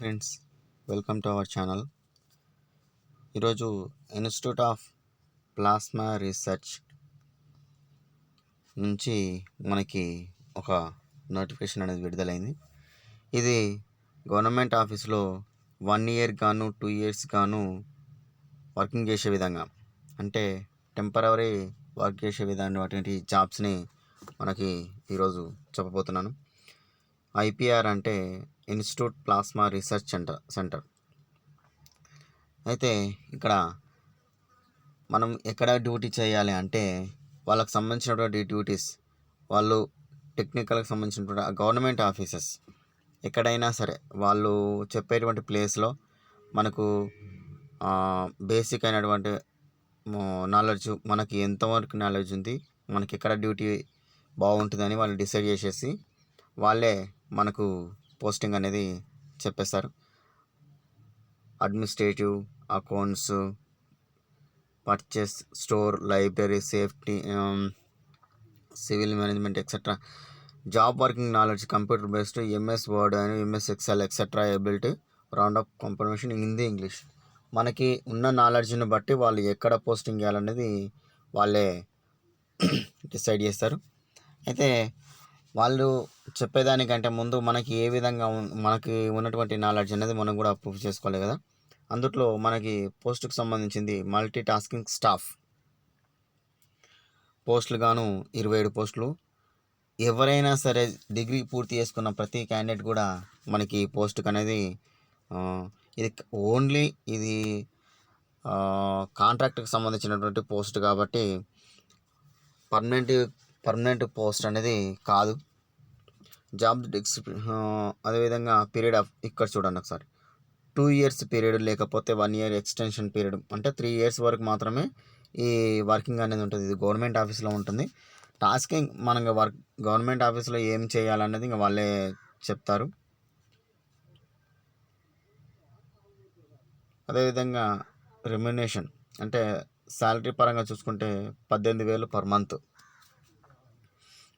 Friends welcome to our channel. ఈరోజు institute of plasma research నుంచి మనకి ఒక నోటిఫికేషన్ అనేది విడుదలైంది. ఇది గవర్నమెంట్ ఆఫీస్లో వన్ ఇయర్ గాను టూ ఇయర్స్ గాను వర్కింగ్ చేసే విధంగా అంటే టెంపరవరీ వర్క్ చేసే విధానం అటువంటి జాబ్స్ని మనకి ఈరోజు చెప్పబోతున్నాను. ఐపీఆర్ అంటే institute plasma research center center. అయితే ఇక్కడ మనం ఎక్కడ డ్యూటీ చేయాలి అంటే వాళ్ళకి సంబంధించినటువంటి డ్యూటీస్ వాళ్ళు టెక్నికల్కి సంబంధించినటువంటి గవర్నమెంట్ ఆఫీసెస్ ఎక్కడైనా సరే వాళ్ళు చెప్పేటువంటి ప్లేస్లో మనకు బేసిక్ అయినటువంటి నాలెడ్జ్ మనకి ఎంతవరకు నాలెడ్జ్ ఉంది మనకి ఎక్కడ డ్యూటీ బాగుంటుందని వాళ్ళు డిసైడ్ చేసేసి వాళ్ళే మనకు పోస్టింగ్ అనేది చెప్పేస్తారు. Administrative accounts purchase store library safety civil management etcetera job working knowledge computer based MS Word అని MS Excel etcetera ability round up confirmation Hindi English. మనకి ఉన్న నాలెడ్జ్ని బట్టి వాళ్ళు ఎక్కడ పోస్టింగ్ చేయాలనేది వాళ్ళే డిసైడ్ చేస్తారు. అయితే వాళ్ళు చెప్పేదానికంటే ముందు మనకి ఏ విధంగా మనకి ఉన్నటువంటి నాలెడ్జ్ అనేది మనం కూడా ప్రూఫ్ చేసుకోవాలి కదా. అందుట్లో మనకి పోస్టుకు సంబంధించింది మల్టీ టాస్కింగ్ స్టాఫ్. పోస్టులు గాను ఇరవై ఏడు పోస్టులు. ఎవరైనా సరే డిగ్రీ పూర్తి చేసుకున్న ప్రతి క్యాండిడేట్ కూడా మనకి పోస్టుకు అనేది ఇది ఓన్లీ ఇది కాంట్రాక్ట్కి సంబంధించినటువంటి పోస్ట్ కాబట్టి పర్మనెంట్ పర్మనెంట్ పోస్ట్ అనేది కాదు. జాబ్ అదేవిధంగా పీరియడ్ ఆఫ్ ఇక్కడ చూడండి ఒకసారి. టూ ఇయర్స్ పీరియడ్ లేకపోతే వన్ ఇయర్ ఎక్స్టెన్షన్ పీరియడ్ అంటే త్రీ ఇయర్స్ వరకు మాత్రమే ఈ వర్కింగ్ అనేది ఉంటుంది. ఇది గవర్నమెంట్ ఆఫీస్లో ఉంటుంది. టాస్కింగ్ మనం వర్క్ గవర్నమెంట్ ఆఫీస్లో ఏం చేయాలనేది ఇంకా వాళ్ళే చెప్తారు. అదేవిధంగా రెమ్యునేషన్ అంటే శాలరీ పరంగా చూసుకుంటే పద్దెనిమిది వేలు పర్ మంత్.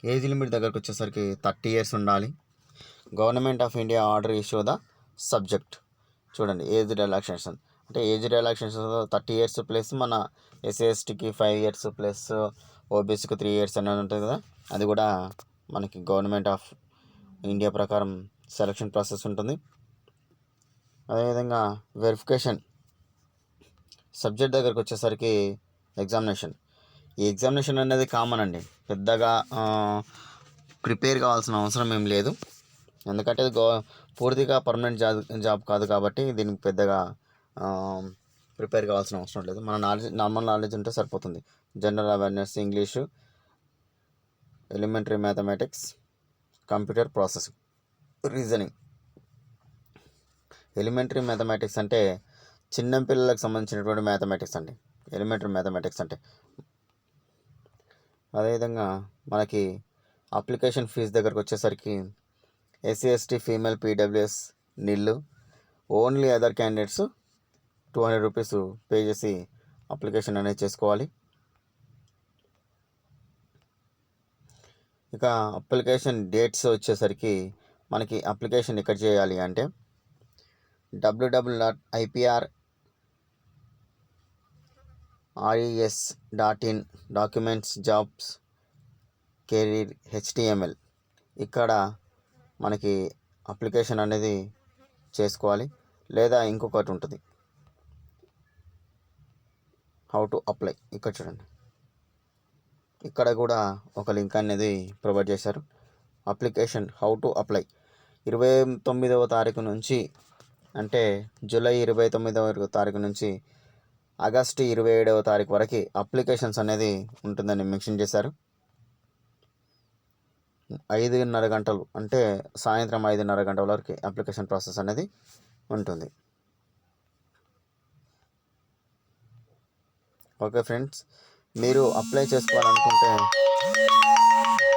ఏజ్ లిమిట్ దగ్గరకు వచ్చేసరికి థర్టీ ఇయర్స్ ఉండాలి. Government of India order issue the subject. చూడండి ఏజ్ రిలాక్సేషన్. అంటే age relaxation thirty years plus మన ఎస్సీఎస్టీకి ఫైవ్ ఇయర్స్ ప్లస్ ఓబీసీకి త్రీ ఇయర్స్ అనేది ఉంటుంది కదా అది కూడా మనకి గవర్నమెంట్ ఆఫ్ ఇండియా ప్రకారం సెలక్షన్ ప్రాసెస్ ఉంటుంది. అదేవిధంగా వెరిఫికేషన్. సబ్జెక్ట్ దగ్గరకు వచ్చేసరికి ఎగ్జామినేషన్. ఈ ఎగ్జామినేషన్ అనేది కామన్ అండి. పెద్దగా ప్రిపేర్ కావాల్సిన అవసరం ఏం లేదు. ఎందుకంటే ఇది గో పూర్తిగా పర్మనెంట్ జాబ్ జాబ్ కాదు కాబట్టి దీనికి పెద్దగా ప్రిపేర్ కావాల్సిన అవసరం లేదు. మన నాలెడ్జ్ నార్మల్ నాలెడ్జ్ ఉంటే సరిపోతుంది. General awareness English elementary mathematics computer processing reasoning. Elementary mathematics అంటే చిన్న పిల్లలకు సంబంధించినటువంటి మ్యాథమెటిక్స్ అండి. ఎలిమెంటరీ మ్యాథమెటిక్స్ అంటే అదేవిధంగా మనకి అప్లికేషన్ ఫీజు దగ్గరకు వచ్చేసరికి SC ST female PWS nil only other candidates two hundred rupees pay చేసి అప్లికేషన్ అనేది చేసుకోవాలి. ఇక అప్లికేషన్ డేట్స్ వచ్చేసరికి మనకి అప్లికేషన్ ఎక్కడ చేయాలి అంటే WW dot IPR RES dot in documents jobs career HTML ఇక్కడ మనకి అప్లికేషన్ అనేది చేసుకోవాలి. లేదా ఇంకొకటి ఉంటుంది. హౌ టు అప్లై ఇక్కడ చూడండి. ఇక్కడ కూడా ఒక లింక్ అనేది ప్రొవైడ్ చేశారు. అప్లికేషన్ హౌ టు అప్లై ఇరవై తొమ్మిదవ తారీఖు నుంచి అంటే జూలై ఇరవై తొమ్మిదవ తారీఖు నుంచి ఆగస్టు ఇరవై ఏడవ తారీఖు వరకు అప్లికేషన్స్ అనేది ఉంటుందని మెన్షన్ చేశారు. ఐదున్నర గంటలు అంటే సాయంత్రం ఐదున్నర గంటల వరకు అప్లికేషన్ ప్రాసెస్ అనేది ఉంటుంది. ఓకే ఫ్రెండ్స్ మీరు అప్లై చేసుకోవాలనుకుంటే